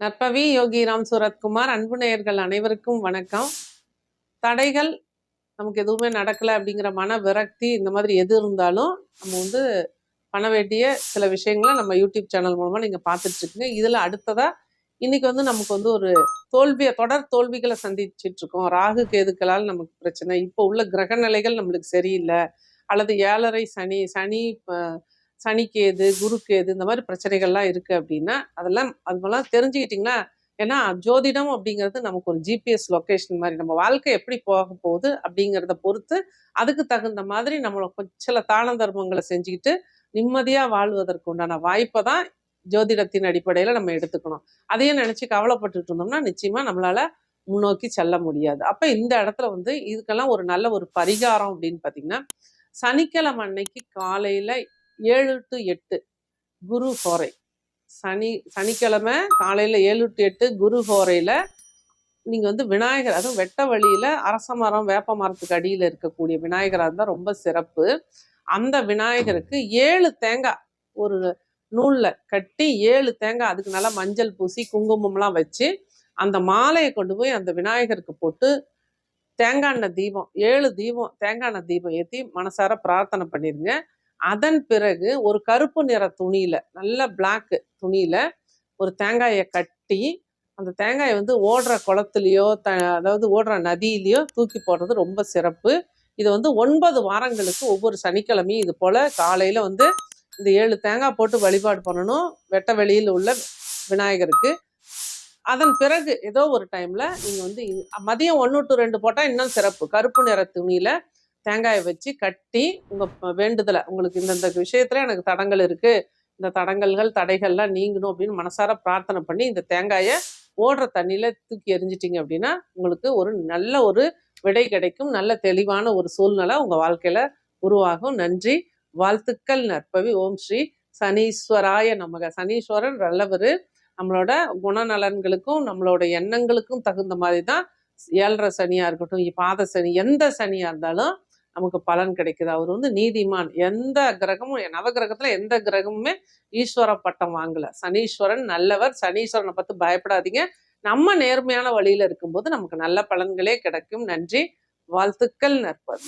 நற்பவி யோகி ராம் சூரத்குமார் அன்பு நேயர்கள் அனைவருக்கும் வணக்கம். தடைகள் நமக்கு எதுவுமே நடக்கலை அப்படிங்கிற மன விரக்தி இந்த மாதிரி எது இருந்தாலும் நம்ம வந்து பண்ண வேண்டிய சில விஷயங்களை நம்ம யூடியூப் சேனல் மூலமாக நீங்கள் பார்த்துட்டு இருக்கீங்க. இதில் அடுத்ததாக இன்னைக்கு வந்து நமக்கு வந்து ஒரு தோல்வியை தொடர் தோல்விகளை சந்திச்சுட்டு இருக்கோம். ராகு கேதுக்களால் நமக்கு பிரச்சனை. இப்போ உள்ள கிரக நிலைகள் நம்மளுக்கு சரியில்லை. அல்லது ஏழரை சனி சனி சனிக்கேது சனி கேது இந்த மாதிரி பிரச்சனைகள்லாம் இருக்கு அப்படின்னா அதெல்லாம் அதெல்லாம் தெரிஞ்சுக்கிட்டிங்கன்னா ஏன்னா ஜோதிடம் அப்படிங்கிறது நமக்கு ஒரு ஜிபிஎஸ் லொக்கேஷன் மாதிரி நம்ம வாழ்க்கை எப்படி போக போகுது அப்படிங்கிறத பொறுத்து அதுக்கு தகுந்த மாதிரி நம்மளை சில தான தர்மங்களை செஞ்சுக்கிட்டு நிம்மதியாக வாழ்வதற்கு உண்டான வாய்ப்பை தான் ஜோதிடத்தின் அடிப்படையில் நம்ம எடுத்துக்கணும். அதையும் நினச்சி கவலைப்பட்டுட்டு இருந்தோம்னா நிச்சயமாக நம்மளால் முன்னோக்கி செல்ல முடியாது. அப்போ இந்த இடத்துல வந்து இதுக்கெல்லாம் ஒரு நல்ல ஒரு பரிகாரம் அப்படின்னு பார்த்தீங்கன்னா சனிக்கிழமை அன்னைக்கு காலையில் ஏழு டு எட்டு. குரு ஹோரை. சனி சனிக்கிழமை காலையில் ஏழு டு எட்டு குரு ஹோரையில் நீங்கள் வந்து விநாயகர் அதுவும் வெட்ட வழியில் அரச மரம் வேப்ப மரத்துக்கு அடியில் இருக்கக்கூடிய விநாயகராக இருந்தால் ரொம்ப சிறப்பு. அந்த விநாயகருக்கு ஏழு தேங்காய் ஒரு நூலில் கட்டி ஏழு தேங்காய் அதுக்கு நல்லா மஞ்சள் பூசி குங்குமம்லாம் வச்சு அந்த மாலையை கொண்டு போய் அந்த விநாயகருக்கு போட்டு தேங்காய் எண்ணெய் தீபம் ஏழு தீபம் தேங்காய் எண்ணெய் தீபம் ஏற்றி மனசார பிரார்த்தனை பண்ணிடுங்க அதன் பிறகு ஒரு கருப்பு நிற துணியில நல்ல Black துணியில ஒரு தேங்காயை கட்டி அந்த தேங்காயை வந்து ஓடுற குளத்துலேயோ த அதாவது ஓடுற நதியிலையோ தூக்கி போடுறது ரொம்ப சிறப்பு. இது வந்து ஒன்பது வாரங்களுக்கு ஒவ்வொரு சனிக்கிழமையும் இது போல காலையில வந்து இந்த ஏழு தேங்காய் போட்டு வழிபாடு பண்ணணும். வெட்ட வெளியில் உள்ள விநாயகருக்கு. அதன் பிறகு ஏதோ ஒரு டைம்ல நீங்க வந்து மதியம் ஒன்று டு ரெண்டு போட்டா இன்னும் சிறப்பு. கருப்பு நிற துணியில தேங்காயை வச்சு கட்டி உங்கள் வேண்டுதலை உங்களுக்கு இந்தந்த விஷயத்தில் எனக்கு தடங்கள் இருக்குது இந்த தடங்கல்கள் தடைகள்லாம் நீங்கணும் அப்படின்னு மனசார பிரார்த்தனை பண்ணி இந்த தேங்காயை ஓடுற தண்ணியில் தூக்கி எரிஞ்சிட்டிங்க அப்படின்னா உங்களுக்கு ஒரு நல்ல ஒரு விடை கிடைக்கும். நல்ல தெளிவான ஒரு சூழ்நிலை உங்கள் வாழ்க்கையில் உருவாகும். நன்றி. வாழ்த்துக்கள் நற்பவி. ஓம் ஸ்ரீ சனீஸ்வராய நமக. சனீஸ்வரன் நல்லவர் நம்மளோட குணநலன்களுக்கும் நம்மளோட எண்ணங்களுக்கும் தகுந்த மாதிரி தான் ஏழரை சனியாக இருக்கட்டும் பாத சனி எந்த சனியாக இருந்தாலும் நமக்கு பலன் கிடைக்குது. அவர் வந்து நீதிமான். எந்த கிரகமும் நவகிரகத்துல எந்த கிரகமுமே ஈஸ்வர பட்டம் வாங்கல. சனீஸ்வரன் நல்லவர். சனீஸ்வரனை பார்த்து பயப்படாதீங்க. நம்ம நேர்மையான வழியில இருக்கும்போது நமக்கு நல்ல பலன்களே கிடைக்கும். நன்றி. வாழ்த்துக்கள் நற்பது